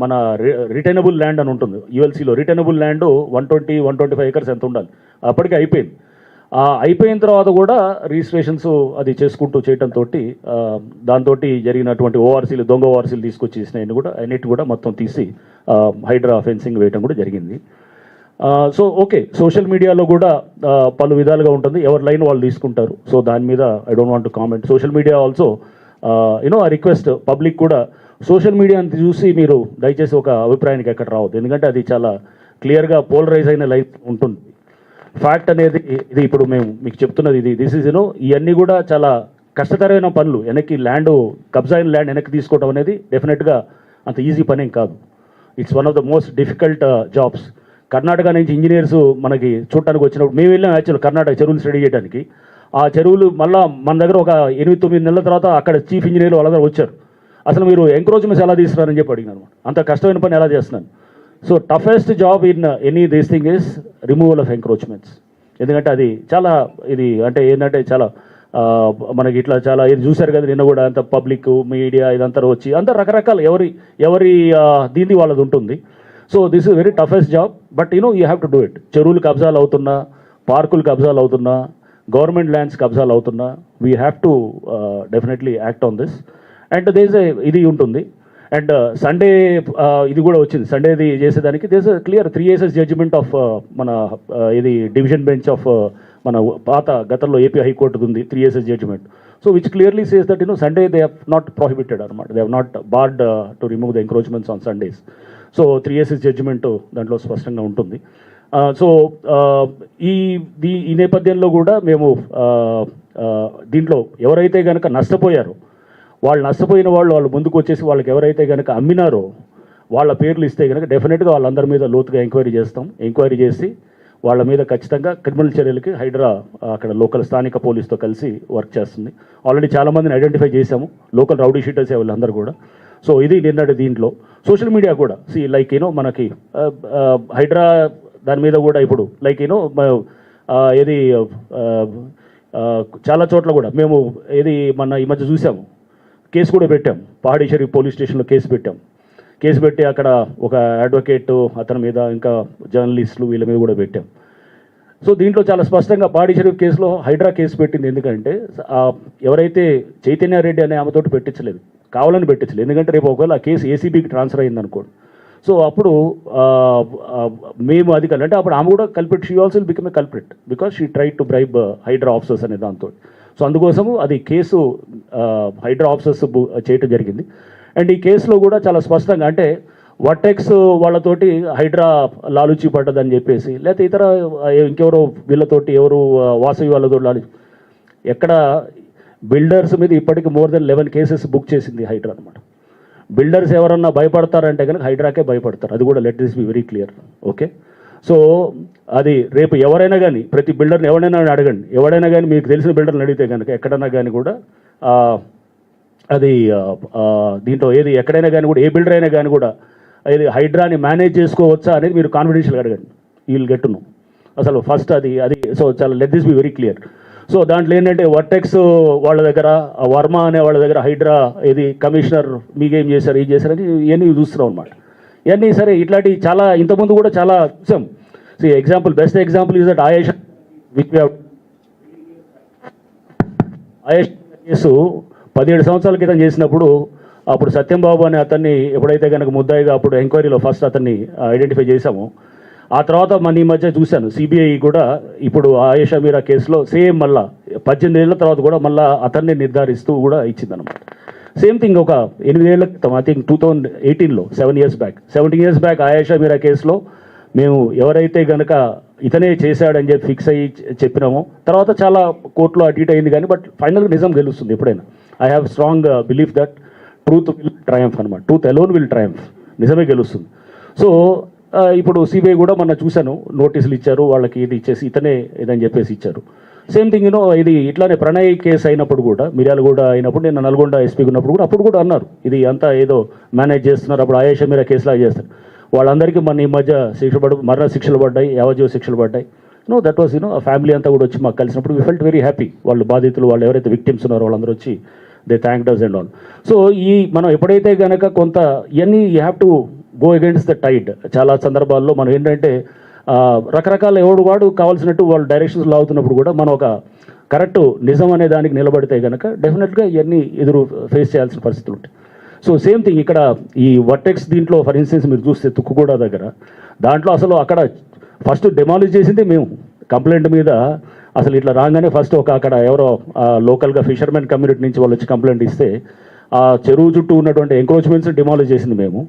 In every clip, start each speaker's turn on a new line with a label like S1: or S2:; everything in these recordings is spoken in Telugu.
S1: మన రిటైనబుల్ ల్యాండ్ అని ఉంటుంది. యుఎల్సీలో retainable land one twenty one twenty five acres ఎంత ఉండాలి? అప్పటికి అయిపోయింది. అయిపోయిన తర్వాత కూడా రిజిస్ట్రేషన్స్ అది చేసుకుంటూ చేయడంతో దాంతో జరిగినటువంటి ఓఆర్సీలు దొంగ ఓఆర్సీలు తీసుకొచ్చి ఇచ్చినాయని కూడా అన్నిటి కూడా మొత్తం తీసి హైడ్రా ఫెన్సింగ్ వేయడం కూడా జరిగింది. సో ఓకే సోషల్ మీడియాలో కూడా పలు విధాలుగా ఉంటుంది. ఎవరి లైన్ వాళ్ళు తీసుకుంటారు. సో దాని మీద I don't want to comment. Social media also you know uh request public కూడా సోషల్ మీడియా అంత చూసి మీరు దయచేసి ఒక అభిప్రాయానికి ఎక్కడ రావద్దు. ఎందుకంటే అది చాలా క్లియర్గా పోలరైజ్ అయిన లైఫ్ ఉంటుంది. ఫ్యాక్ట్ అనేది ఇది ఇప్పుడు మేము మీకు చెప్తున్నది ఇది. దిస్ ఈజ్ యూనో ఇవన్నీ కూడా చాలా కష్టతరమైన పనులు. వెనక్కి ల్యాండ్ కబ్జా అయిన ల్యాండ్ వెనక్కి తీసుకోవడం అనేది డెఫినెట్గా అంత ఈజీ పనేం కాదు. It's one of the most difficult jobs Karnataka నుంచి ఇంజనీర్స్ మనకి చూడటానికి వచ్చినప్పుడు మేము వెళ్ళాం యాక్చువల్ కర్ణాటక చెరువులు స్టడీ చేయడానికి ఆ చెరువులు మళ్ళీ మన దగ్గర ఒక ఎనిమిది తొమ్మిది నెలల తర్వాత అక్కడ చీఫ్ ఇంజనీర్లు వాళ్ళ దగ్గర వచ్చారు. అసలు మీరు ఎంక్రోచ్మెంట్స్ ఎలా తీస్తున్నారని చెప్పి అడిగినాను అంత కష్టమైన పని ఎలా చేస్తున్నాను? So toughest job in any these thing is removal of encroachments ఎందుకంటే అది చాలా ఇది అంటే ఏంటంటే చాలా మనకి ఇట్లా చాలా ఇది చూశారు కదా నిన్న కూడా అంత పబ్లిక్ మీడియా ఇదంతా వచ్చి అంత రకరకాల ఎవరి ఎవరి ఆ, దీనిది వాళ్ళది ఉంటుంది. So this is very toughest job but you know you have to do it చెరువులు కబ్జాలు అవుతున్నా పార్కులు కబ్జాలు అవుతున్నా గవర్నమెంట్ ల్యాండ్స్ కబ్జాలు అవుతున్నా we have to definitely act on this and these ఇది ఉంటుంది. అండ్ సండే uh, uh, ఇది కూడా వచ్చింది. సండేది చేసేదానికి. These clear three years judgment of మన uh, ఇది డివిజన్ బెంచ్ ఆఫ్ మన పాత గతంలో ఏపీ హైకోర్టు ఉంది. Three years judgment so which clearly says that you know Sunday they have not prohibited అనమాట. They have not barred to remove the encroachments on Sundays so three years judgment దాంట్లో స్పష్టంగా ఉంటుంది. సో ఈ దీ ఈ నేపథ్యంలో కూడా మేము దీంట్లో ఎవరైతే కనుక నష్టపోయారో వాళ్ళు నష్టపోయిన వాళ్ళు వాళ్ళు ముందుకు వచ్చేసి వాళ్ళకి ఎవరైతే కనుక అమ్మినారో వాళ్ళ పేర్లు ఇస్తే కనుక డెఫినెట్గా వాళ్ళందరి మీద లోతుగా ఎంక్వైరీ చేస్తాం. ఎంక్వైరీ చేసి వాళ్ళ మీద ఖచ్చితంగా క్రిమినల్ చర్యలకి హైడ్రా అక్కడ లోకల్ స్థానిక పోలీస్తో కలిసి వర్క్ చేస్తుంది. ఆల్రెడీ చాలామందిని ఐడెంటిఫై చేశాము లోకల్ రౌడీ షీటర్స్ వీళ్ళందరూ కూడా. సో ఇది నిన్నటి దీంట్లో. సోషల్ మీడియా కూడా సి లైక్ యూనో మనకి హైడ్రా దాని మీద కూడా ఇప్పుడు లైక్ యూనో ఏది చాలా చోట్ల కూడా మేము ఏది మన ఈ మధ్య చూసాము. కేసు కూడా పెట్టాం. పహాడేశ్వరి పోలీస్ స్టేషన్లో కేసు పెట్టాం. కేసు పెట్టి అక్కడ ఒక అడ్వకేట్ అతని మీద ఇంకా జర్నలిస్టులు వీళ్ళ మీద కూడా పెట్టాం. సో దీంట్లో చాలా స్పష్టంగా పాడి షరీఫ్ కేసులో హైడ్రా కేసు పెట్టింది. ఎందుకంటే ఎవరైతే చైతన్య రెడ్డి అనే ఆమెతోటి పెట్టించలేదు కావాలని పెట్టించలేదు. ఎందుకంటే రేపు ఒకవేళ ఆ కేసు ఏసీబీకి ట్రాన్స్ఫర్ అయింది సో అప్పుడు మేము అది అంటే అప్పుడు ఆమె కూడా culprit she also become a culprit because she try to bribe HYDRAA officers అనే దాంతో. సో అందుకోసము అది కేసు హైడ్రా ఆఫీసర్స్ బు- చేయటం జరిగింది. అండ్ ఈ కేసులో కూడా చాలా స్పష్టంగా అంటే వర్టెక్స్ వాళ్ళతోటి హైడ్రా లాలుచి పడ్డదని చెప్పేసి లేకపోతే ఇతర ఇంకెవరో వీళ్ళతోటి ఎవరు వాసవి వాళ్ళతో లాలుచి ఎక్కడ బిల్డర్స్ మీద ఇప్పటికి more than eleven cases book చేసింది హైడ్రా అనమాట బిల్డర్స్ ఎవరన్నా భయపడతారంటే కనుక హైడ్రాకే భయపడతారు. అది కూడా let this be very clear. Okay? So అది రేపు ఎవరైనా కానీ ప్రతి బిల్డర్ని ఎవరైనా అడగండి. ఎవరైనా కానీ మీకు తెలిసిన బిల్డర్ని అడిగితే కనుక ఎక్కడైనా కానీ కూడా అది దీంట్లో ఏది ఎక్కడైనా కానీ కూడా ఏ బిల్డర్ అయినా కానీ కూడా ఇది హైడ్రాని మేనేజ్ చేసుకోవచ్చా అనేది మీరు కాన్ఫిడెన్షియల్గా అడగండి. వీళ్ళు గెట్టును అసలు ఫస్ట్ అది అది సో చాలా let this be very clear so దాంట్లో ఏంటంటే వర్టెక్స్ వాళ్ళ దగ్గర వర్మ అనే వాళ్ళ దగ్గర హైడ్రా ఇది కమిషనర్ మీకేం చేశారు ఏం చేశారని ఇవన్నీ చూస్తున్నాం అనమాట ఇవన్నీ సరే ఇట్లాంటి చాలా ఇంతకుముందు కూడా చాలా చూసాం. So example best example is that Ayesh which Ayesh case పదిహేడు సంవత్సరాల క్రితం చేసినప్పుడు అప్పుడు సత్యంబాబు అనే అతన్ని ఎప్పుడైతే కనుక ముద్దాయిగా అప్పుడు ఎంక్వైరీలో ఫస్ట్ అతన్ని ఐడెంటిఫై చేశాము ఆ తర్వాత మన ఈ మధ్య చూశాను. సిబిఐ కూడా ఇప్పుడు ఆయేషా మీరా కేసులో సేమ్ మళ్ళా పద్దెనిమిది ఏళ్ళ తర్వాత కూడా మళ్ళీ అతన్ని నిర్ధారిస్తూ కూడా ఇచ్చిందనమాట సేమ్ థింగ్ ఒక ఎనిమిదేళ్ళ క్రితం ఐ థింక్ టూ థౌజండ్ ఎయిటీన్లో seven years back seventeen years back Ayesha Meera కేసులో మేము ఎవరైతే గనక ఇతనే చేశాడని చెప్పి ఫిక్స్ అయ్యి చెప్పినామో తర్వాత చాలా కోర్టులో అటు ఇటు అయింది కానీ బట్ ఫైనల్ నిజం గెలుస్తుంది ఎప్పుడైనా. I have strong belief that truth will triumph అనమాట ట్రూత్ అలోన్ విల్ ట్రయంఫ్ నిజమే గెలుస్తుంది. సో uh, ఇప్పుడు సిబిఐ కూడా మొన్న చూశాను. నోటీసులు ఇచ్చారు వాళ్ళకి ఇది ఇచ్చేసి ఇతనే ఇదని చెప్పేసి ఇచ్చారు. సేమ్ థింగ్ యూనో ఇది ఇట్లానే ప్రణయ్ కేసు అయినప్పుడు కూడా మిర్యాలు కూడా అయినప్పుడు నేను నల్గొండ ఎస్పీకి ఉన్నప్పుడు కూడా అప్పుడు కూడా అన్నారు. ఇది అంతా ఏదో మేనేజ్ చేస్తున్నారు అప్పుడు ఆయేష మీరా కేసులా చేస్తారు. వాళ్ళందరికీ మన ఈ మధ్య శిక్ష పడు మరణ శిక్షలు పడ్డాయి యావజీవ శిక్షలు పడ్డాయి. No that was you know uh family అంతా కూడా వచ్చి మాకు కలిసినప్పుడు వి ఫెల్ట్ వెరీ హ్యాపీ వాళ్ళు బాధితులు వాళ్ళు ఎవరైతే విక్టిమ్స్ ఉన్నారో వాళ్ళందరూ వచ్చి they thanked us and all so ఈ మనం ఎప్పుడైతే కనుక కొంత ఇవన్నీ you have to go against the tide చాలా సందర్భాల్లో మనం ఏంటంటే రకరకాల ఎవడు వాడు కావాల్సినట్టు వాళ్ళు డైరెక్షన్స్ లాగుతున్నప్పుడు కూడా మనం ఒక కరెక్ట్ నిజం అనే దానికి నిలబడితే కనుక డెఫినెట్గా ఇవన్నీ ఎదురు ఫేస్ చేయాల్సిన పరిస్థితులు ఉంటాయి. సో సేమ్ థింగ్ ఇక్కడ ఈ వర్టెక్స్ దీంట్లో ఫర్ ఇన్స్టెన్స్ మీరు చూస్తే తుక్కుగూడ దగ్గర దాంట్లో అసలు అక్కడ ఫస్ట్ డెమాలిజ్ చేసింది మేము. కంప్లైంట్ మీద అసలు ఇట్లా రాగానే ఫస్ట్ ఒక అక్కడ ఎవరో లోకల్గా ఫిషర్మెన్ కమ్యూనిటీ నుంచి వాళ్ళు వచ్చి కంప్లైంట్ ఇస్తే ఆ చెరువు చుట్టూ ఉన్నటువంటి ఎంక్రోచ్మెంట్స్ డిమాలిజ్ చేసింది మేము.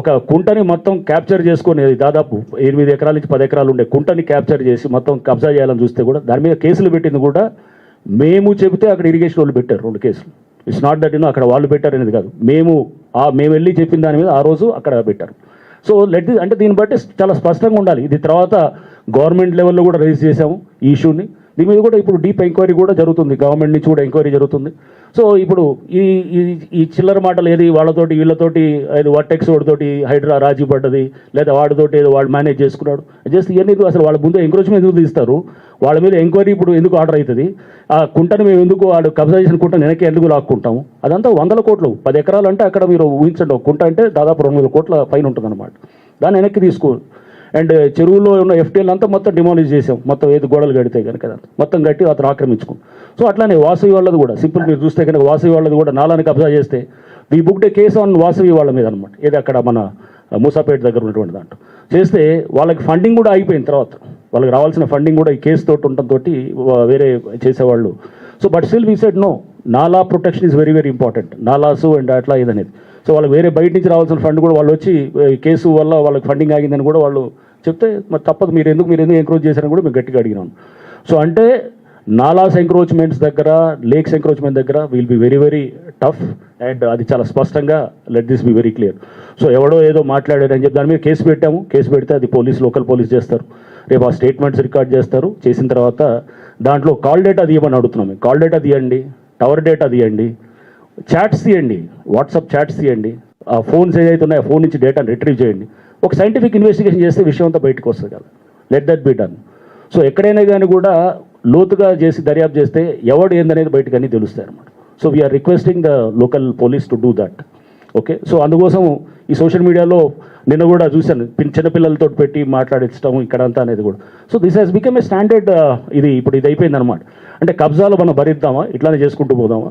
S1: ఒక కుంటని మొత్తం క్యాప్చర్ చేసుకొని దాదాపు ఎనిమిది ఎకరాల నుంచి పది ఎకరాలు ఉండే కుంటని క్యాప్చర్ చేసి మొత్తం కబ్జా చేయాలని చూస్తే కూడా దాని మీద కేసులు పెట్టింది కూడా మేము చెబితే అక్కడ ఇరిగేషన్ వాళ్ళు పెట్టారు రెండు కేసులు. ఇట్స్ నాట్ దట్ యూనో అక్కడ వాళ్ళు పెట్టారు అనేది కాదు. మేము ఆ మేము వెళ్ళి చెప్పిన దాని మీద ఆ రోజు అక్కడ పెట్టారు. సో లెట్ అంటే దీన్ని బట్టి చాలా స్పష్టంగా ఉండాలి. ఇది తర్వాత గవర్నమెంట్ లెవెల్లో కూడా రైజ్ చేసాము ఈ ఇష్యూని. దీని మీద కూడా ఇప్పుడు డీప్ ఎంక్వైరీ కూడా జరుగుతుంది. గవర్నమెంట్ నుంచి కూడా ఎంక్వైరీ జరుగుతుంది. సో ఇప్పుడు ఈ ఈ ఈ చిల్లర మాటలు ఏది? వాళ్ళతోటి వీళ్ళతోటి ఏది? వర్టెక్స్ వాడితోటి హైడ్రా రాజీ పడ్డది. లేదా వాడితోటి ఏదో వాడు మేనేజ్ చేసుకున్నాడు. జస్ట్ ఇవన్నీ అసలు వాళ్ళ ముందు ఎంక్రోచ్మెంట్ ఎందుకు తీస్తారు? వాళ్ళ మీద ఎంక్వైరీ ఇప్పుడు ఎందుకు ఆర్డర్ అవుతుంది? ఆ కుంటను మేము ఎందుకు వాడు కబ్జా చేసిన కుంటను వెనక్కి ఎందుకు లాక్కుంటాము? అదంతా వందల కోట్లు. పది ఎకరాలు అంటే అక్కడ మీరు ఊహించండి. కుంట అంటే దాదాపు రెండు వందల కోట్ల పైన ఉంటుంది అనమాట దాన్ని వెనక్కి తీసుకో అండ్ చెరువులో ఉన్న ఎఫ్టీఎల్ అంతా మొత్తం డిమాలిజ్ చేసాం. మొత్తం ఏది గోడలు కడితే కనుక మొత్తం కట్టి అతను ఆక్రమించుకున్నాం. సో అట్లానే వాసవి వాళ్ళది కూడా సింపుల్ మీరు చూస్తే కనుక వాసవి వాళ్ళది కూడా నాలాని కబ్జా చేస్తే we book the case on Vasavi వాళ్ళ మీద అనమాట ఏది అక్కడ మన మూసాపేట దగ్గర ఉన్నటువంటి దాంట్లో. చేస్తే వాళ్ళకి ఫండింగ్ కూడా అయిపోయిన తర్వాత వాళ్ళకి రావాల్సిన ఫండింగ్ కూడా ఈ కేసు తోటి ఉండటంతో వేరే చేసేవాళ్ళు. So but still we said no nala protection is very very important nalas and అట్లా ఇదనేది. సో వాళ్ళకి వేరే బయట నుంచి రావాల్సిన ఫండ్ కూడా వాళ్ళు వచ్చి కేసు వల్ల వాళ్ళకి ఫండింగ్ ఆగిందని కూడా వాళ్ళు చెప్తే మరి తప్పదు. మీరు ఎందుకు మీరు ఎందుకు ఎంక్రోచ్ చేశారని కూడా మేము గట్టిగా అడిగినాం. సో అంటే నాలాస్ ఎంక్రోచ్మెంట్స్ దగ్గర లేక్స్ ఎంక్రోచ్మెంట్ దగ్గర will be very very tough and అది చాలా స్పష్టంగా let this be very clear so ఎవడో ఏదో మాట్లాడారని చెప్పి దాని మీద కేసు పెట్టాము. కేసు పెడితే అది పోలీస్ లోకల్ పోలీస్ చేస్తారు. రేపు ఆ స్టేట్మెంట్స్ రికార్డ్ చేస్తారు. చేసిన తర్వాత దాంట్లో కాల్ డేటా తీయమని అడుగుతున్నాం కాల్ డేటా తీయండి. టవర్ డేటా తీయండి. చాట్స్ తీయండి. వాట్సాప్ చాట్స్ తీయండి. ఆ ఫోన్స్ ఏదైతే ఉన్నాయో ఆ ఫోన్ నుంచి డేటాను రిట్రీవ్ చేయండి. ఒక సైంటిఫిక్ ఇన్వెస్టిగేషన్ చేస్తే విషయం అంతా బయటకు వస్తుంది కదా. Let that be done so ఎక్కడైనా కానీ కూడా లోతుగా చేసి దర్యాప్తు చేస్తే ఎవడు ఏందనేది బయటకు అన్నీ తెలుస్తాయి అనమాట so we are requesting the local police to do that okay so అందుకోసం ఈ సోషల్ మీడియాలో నిన్న కూడా చూశాను. పిన్- చిన్నపిల్లలతో పెట్టి మాట్లాడించడం ఇక్కడంతా అనేది కూడా. So this has become a standard ఇది ఇప్పుడు ఇది అయిపోయింది అనమాట అంటే కబ్జాలు మనం భరిద్దామా? ఇట్లానే చేసుకుంటూ పోదామా?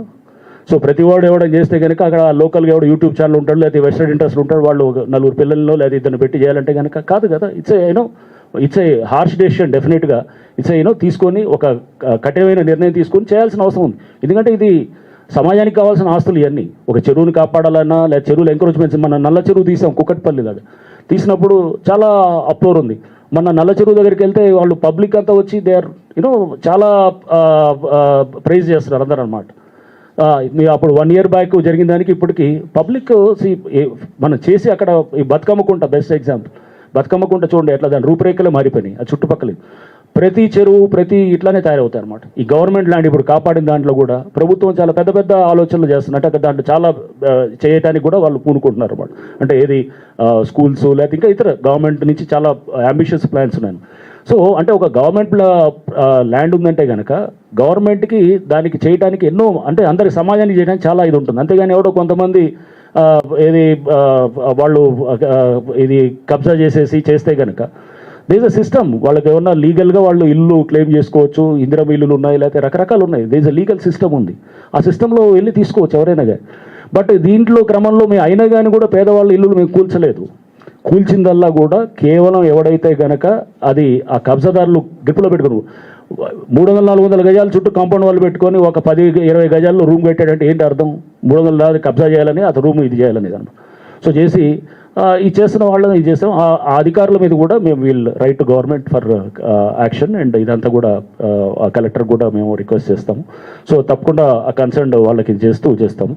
S1: సో ప్రతి వాడు ఎవడో చేస్తే కనుక అక్కడ లోకల్గా ఎవడో యూట్యూబ్ ఛానల్ ఉంటాడు లేకపోతే వెస్టర్న్ ఇంట్రెస్ట్ ఉంటాడు వాళ్ళు నలుగురు పిల్లల్లో లేదా ఇద్దరు పెట్టి చేయాలంటే కనుక కాదు కదా. It's you know it's a harsh decision definitely it's you know తీసుకొని ఒక కఠినమైన నిర్ణయం తీసుకొని చేయాల్సిన అవసరం ఉంది. ఎందుకంటే ఇది సమాజానికి కావాల్సిన ఆస్తులు ఇవన్నీ. ఒక చెరువుని కాపాడాలన్నా లేదా చెరువులు ఎంకరేజ్మెంట్స్ మన నల్ల చెరువు తీసాం కుక్కట్పల్లి దాకా తీసినప్పుడు చాలా అప్లోర్ ఉంది. మన నల్ల చెరువు దగ్గరికి వెళ్తే వాళ్ళు పబ్లిక్ అంతా వచ్చి దే ఆర్ యూనో చాలా ప్రైజ్ చేస్తున్నారు అందరూ అనమాట అప్పుడు వన్ ఇయర్ బ్యాక్ జరిగిన దానికి ఇప్పటికి పబ్లిక్ మనం చేసి అక్కడ ఈ బతుకమ్మకుంట బెస్ట్ ఎగ్జాంపుల్ బతుకమ్మకుంట చూడండి ఎట్లా దాని రూపురేఖలే మారిపోయినాయి ఆ చుట్టుపక్కల. ప్రతి చెరువు ప్రతి ఇట్లానే తయారవుతాయి అనమాట ఈ గవర్నమెంట్ ల్యాండ్ ఇప్పుడు కాపాడిన దాంట్లో కూడా ప్రభుత్వం చాలా పెద్ద పెద్ద ఆలోచనలు చేస్తుంది అంటే అక్కడ దాంట్లో చాలా చేయటానికి కూడా వాళ్ళు పూనుకుంటున్నారు అనమాట అంటే ఏది స్కూల్స్ లేకపోతే ఇంకా ఇతర గవర్నమెంట్ నుంచి చాలా అంబిషియస్ ప్లాన్స్ ఉన్నాయి. సో అంటే ఒక గవర్నమెంట్ ల్యాండ్ ఉందంటే కనుక గవర్నమెంట్కి దానికి చేయడానికి ఎన్నో అంటే అందరి సమాజానికి చేయడానికి చాలా ఇది ఉంటుంది. అంతేగాని ఎవడో కొంతమంది ఇది ఏది వాళ్ళు ఇది కబ్జా చేసేసి చేస్తే కనుక దేస్ అ సిస్టమ్ వాళ్ళకి ఏమన్నా లీగల్గా వాళ్ళు ఇల్లు క్లెయిమ్ చేసుకోవచ్చు ఇందిరం ఇల్లులు ఉన్నాయి లేకపోతే రకరకాలు ఉన్నాయి. దేస్ అ లీగల్ సిస్టమ్ ఉంది. ఆ సిస్టంలో వెళ్ళి తీసుకోవచ్చు ఎవరైనా కానీ బట్ దీంట్లో క్రమంలో మేము అయినా కానీ కూడా పేదవాళ్ళ ఇల్లులు మేము కూల్చలేదు. కూల్చిందల్లా కూడా కేవలం ఎవడైతే గనక అది ఆ కబ్జాదారులు గ్రిప్లో పెట్టుకుని మూడు వందల నాలుగు వందల గజాల చుట్టూ కాంపౌండ్ వాళ్ళు పెట్టుకొని ఒక పది ఇరవై గజాల్లో రూమ్ పెట్టాడంటే ఏంటి అర్థం? మూడు వందల నాలుగు కబ్జా చేయాలని అతను రూమ్ ఇది చేయాలని దాన్ని సో చేసి ఇది చేస్తున్న వాళ్ళని ఇది చేస్తాం ఆ అధికారుల మీద కూడా మేము we'll write to government for action and ఇదంతా కూడా కలెక్టర్ కూడా మేము రిక్వెస్ట్ చేస్తాము. సో తప్పకుండా ఆ కన్సర్న్ వాళ్ళకి చేస్తూ చేస్తాము.